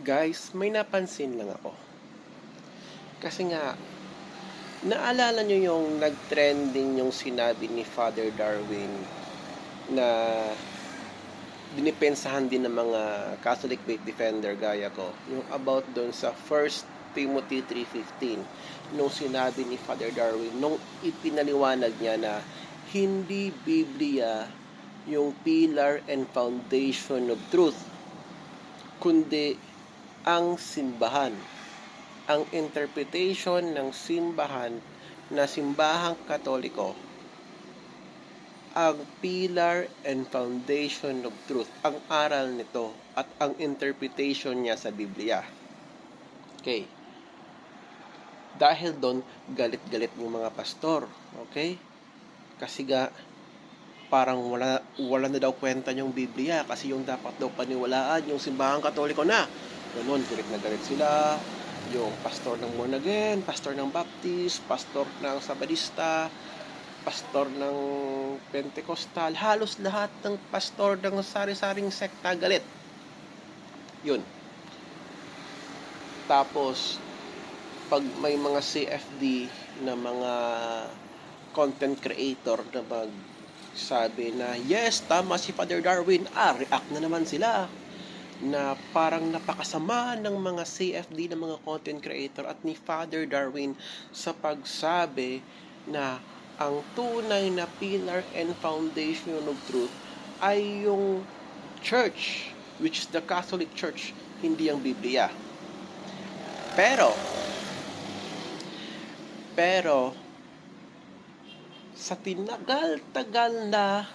Guys, may napansin lang ako. Kasi nga, naalala nyo yung nag-trending yung sinabi ni Father Darwin na dinipensahan din ng mga Catholic faith defender gaya ko. Yung about doon sa 1 Timothy 3.15 nung sinabi ni Father Darwin, nung ipinaliwanag niya na hindi Biblia yung pillar and foundation of truth, kundi ang simbahan. Ang interpretation ng simbahan na simbahang katoliko ang pillar and foundation of truth, ang aral nito at ang interpretation niya sa Biblia. Okay. Dahil doon, galit-galit yung mga pastor. Okay? Kasi ga, parang wala, wala na daw kwenta yung Biblia kasi yung dapat daw paniwalaan, yung simbahang katoliko na. Ganun, galit na galit sila. Yung pastor ng Born Again, pastor ng Baptist, pastor ng Sabadista, pastor ng Pentecostal, halos lahat ng pastor ng sari-saring sekta galit. Yun. Tapos, pag may mga CFD na mga content creator na magsabi na, yes, tama si Father Darwin, ah, react na naman sila na parang napakasama ng mga CFD ng mga content creator at ni Father Darwin sa pagsabi na ang tunay na pillar and foundation of truth ay yung church, which is the Catholic Church, hindi ang Biblia. Pero, pero, sa tinagal-tagal na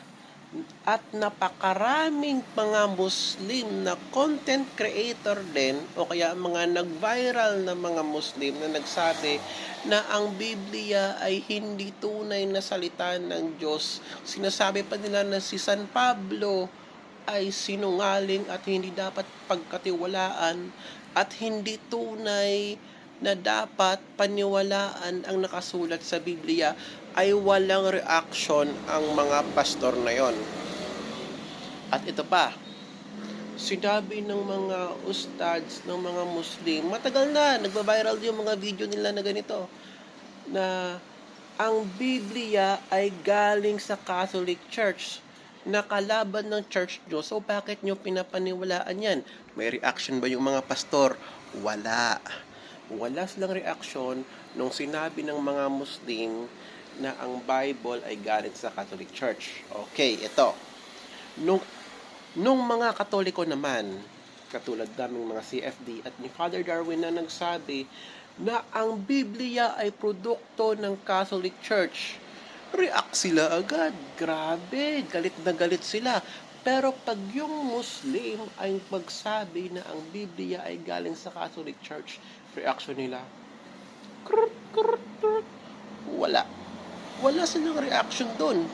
at napakaraming mga Muslim na content creator din o kaya mga nag-viral na mga Muslim na nagsabi na ang Biblia ay hindi tunay na salita ng Diyos. Sinasabi pa nila na si San Pablo ay sinungaling at hindi dapat pagkatiwalaan at hindi tunay na dapat paniwalaan ang nakasulat sa Biblia ay walang reaction ang mga pastor na yon. At ito pa, sinabi ng mga ustads ng mga Muslim, matagal na, nagba-viral yung mga video nila na ganito, na ang Biblia ay galing sa Catholic Church na kalaban ng church nyo. So, bakit nyo pinapaniwalaan yan? May reaction ba yung mga pastor? Wala. Wala silang reaction nung sinabi ng mga Muslim na ang Bible ay galing sa Catholic Church. Okay, ito. Nung, nung mga Katoliko naman, katulad naming mga CFD at ni Father Darwin na nagsabi na ang Biblia ay produkto ng Catholic Church. React sila agad. Grabe, galit na galit sila. Pero pag yung Muslim ay magsabi na ang Biblia ay galing sa Catholic Church, reaction nila, krut, krut, krut. wala. Wala silang reaction doon.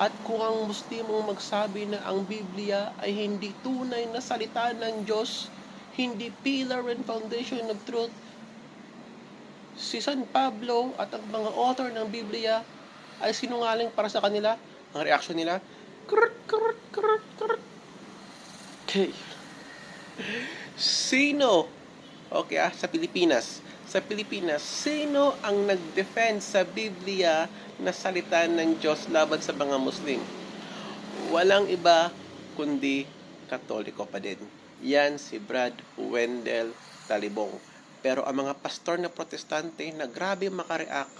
At kung ang Muslim ang magsabi na ang Biblia ay hindi tunay na salita ng Diyos, hindi pillar and foundation of truth, si San Pablo at ang mga author ng Biblia ay sinungaling para sa kanila, ang reaction nila, krut, krut, krut, krut. Okay. Sino? Okay ah, sa Pilipinas. Sa Pilipinas, sino ang nag-defend sa Biblia na salita ng Diyos laban sa mga Muslim? Walang iba kundi Katoliko pa din. Yan si Brad Wendell Talibong. Pero ang mga pastor na protestante na grabe makareact,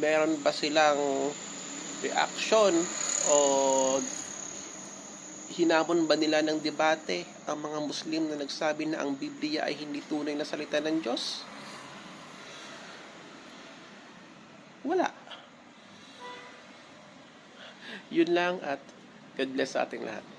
meron ba silang reaction o hinamon ba nila ng debate ang mga Muslim na nagsabi na ang Biblia ay hindi tunay na salita ng Diyos? Wala. Yun lang at God bless sa ating lahat.